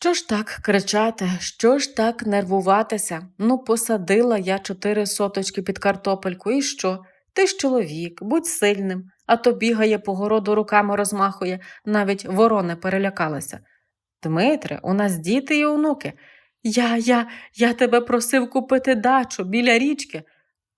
Що ж так кричати, що ж так нервуватися? Ну, посадила я чотири соточки під картопельку, і що? Ти ж чоловік, будь сильним, а то бігає по городу руками розмахує, навіть ворони перелякалися. Дмитре, у нас діти і онуки. Я, я, я тебе просив купити дачу біля річки.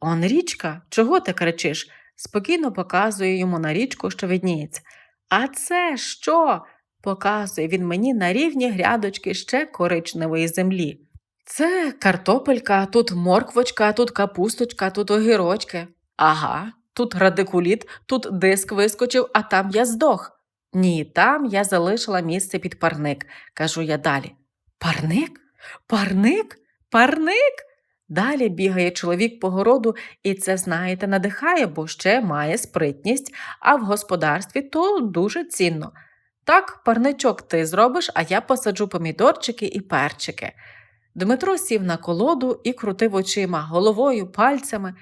Он річка, чого ти кричиш? Спокійно показує йому на річку, що видніється. А це що? Показує він мені на рівні грядочки ще коричневої землі. Це картопелька, тут морквочка, тут капусточка, тут огірочки. Ага, тут радикуліт, тут диск вискочив, а там я здох. Ні, там я залишила місце під парник, кажу я далі. Парник? Парник? Парник? Далі бігає чоловік по городу, і це, знаєте, надихає, бо ще має спритність, а в господарстві то дуже цінно. Так, парничок ти зробиш, а я посаджу помідорчики і перчики. Дмитро сів на колоду і крутив очима, головою, пальцями.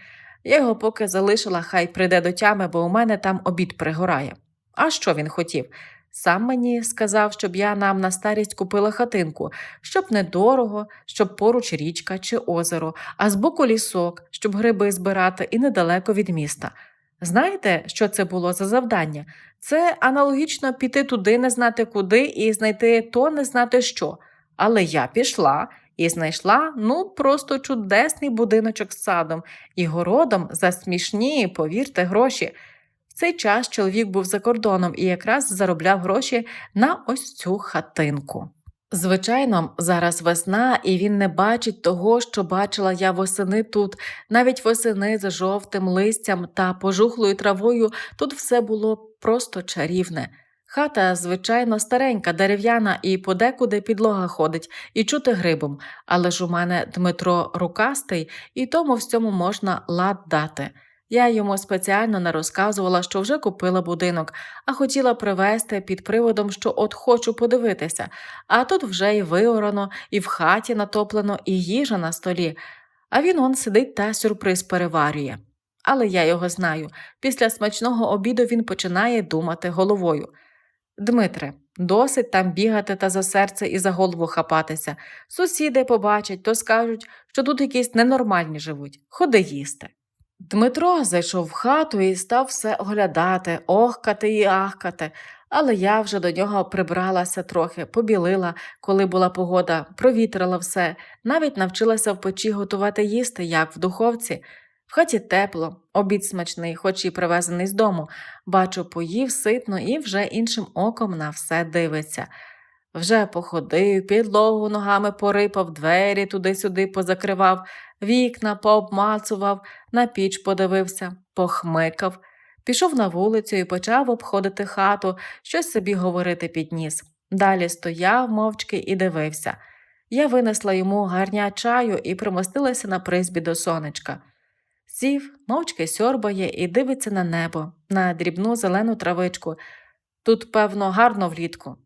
Я його поки залишила, хай прийде до тями, бо у мене там обід пригорає. А що він хотів? Сам мені сказав, щоб я нам на старість купила хатинку, щоб недорого, щоб поруч річка чи озеро, а збоку лісок, щоб гриби збирати і недалеко від міста. Знаєте, що це було за завдання? Це аналогічно піти туди, не знати куди, і знайти то не знати що. Але я пішла і знайшла ну просто чудесний будиночок з садом і городом за смішні, повірте, гроші. В цей час чоловік був за кордоном і якраз заробляв гроші на ось цю хатинку. Звичайно, зараз весна, і він не бачить того, що бачила я восени тут. Навіть восени з жовтим листям та пожухлою травою тут все було просто чарівне. Хата, звичайно, старенька, дерев'яна і подекуди підлога ходить, і чути грибом, але ж у мене Дмитро рукастий, і тому всьому можна лад дати. Я йому спеціально не розказувала, що вже купила будинок, а хотіла привезти під приводом, що от хочу подивитися, а тут вже і виорано, і в хаті натоплено, і їжа на столі. А він он сидить та сюрприз переварює. Але я його знаю. Після смачного обіду він починає думати головою. Дмитре, досить там бігати та за серце і за голову хапатися. Сусіди побачать, то скажуть, що тут якісь ненормальні живуть. Ходи їсти. Дмитро зайшов в хату і став все оглядати, охкати і ахкати, але я вже до нього прибралася трохи, побілила, коли була погода, провітрила все, навіть навчилася в печі готувати їсти, як в духовці. В хаті тепло, обід смачний, хоч і привезений з дому. Бачу, поїв ситно і вже іншим оком на все дивиться. Вже походив, підлогу ногами порипав, двері туди-сюди позакривав, вікна пообмацував, на піч подивився, похмикав, пішов на вулицю і почав обходити хату, щось собі говорити підніс. Далі стояв мовчки і дивився. Я винесла йому гарня чаю і примостилася на призбі до сонечка. Сів, мовчки сьорбає і дивиться на небо, на дрібну зелену травичку. Тут, певно, гарно влітку.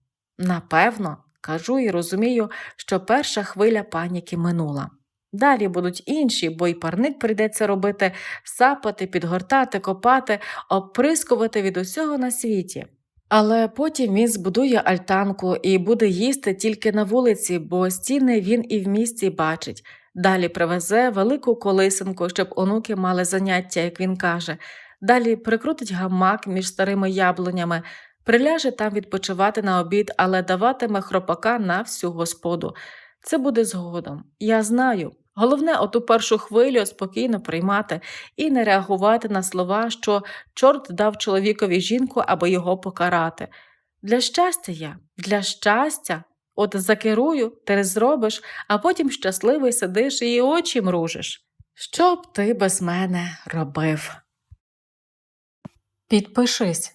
Напевно, кажу і розумію, що перша хвиля паніки минула. Далі будуть інші, бо й парник прийдеться робити, сапати, підгортати, копати, оприскувати від усього на світі. Але потім він збудує альтанку і буде їсти тільки на вулиці, бо стіни він і в місті бачить. Далі привезе велику колисинку, щоб онуки мали заняття, як він каже. Далі прикрутить гамак між старими яблунями, приляже там відпочивати на обід, але даватиме хропака на всю господу. Це буде згодом. Я знаю. Головне, оту першу хвилю спокійно приймати і не реагувати на слова, що чорт дав чоловікові жінку, аби його покарати. Для щастя я, для щастя. От закерую, ти зробиш, а потім щасливий сидиш і очі мружиш. Що б ти без мене робив? Підпишись,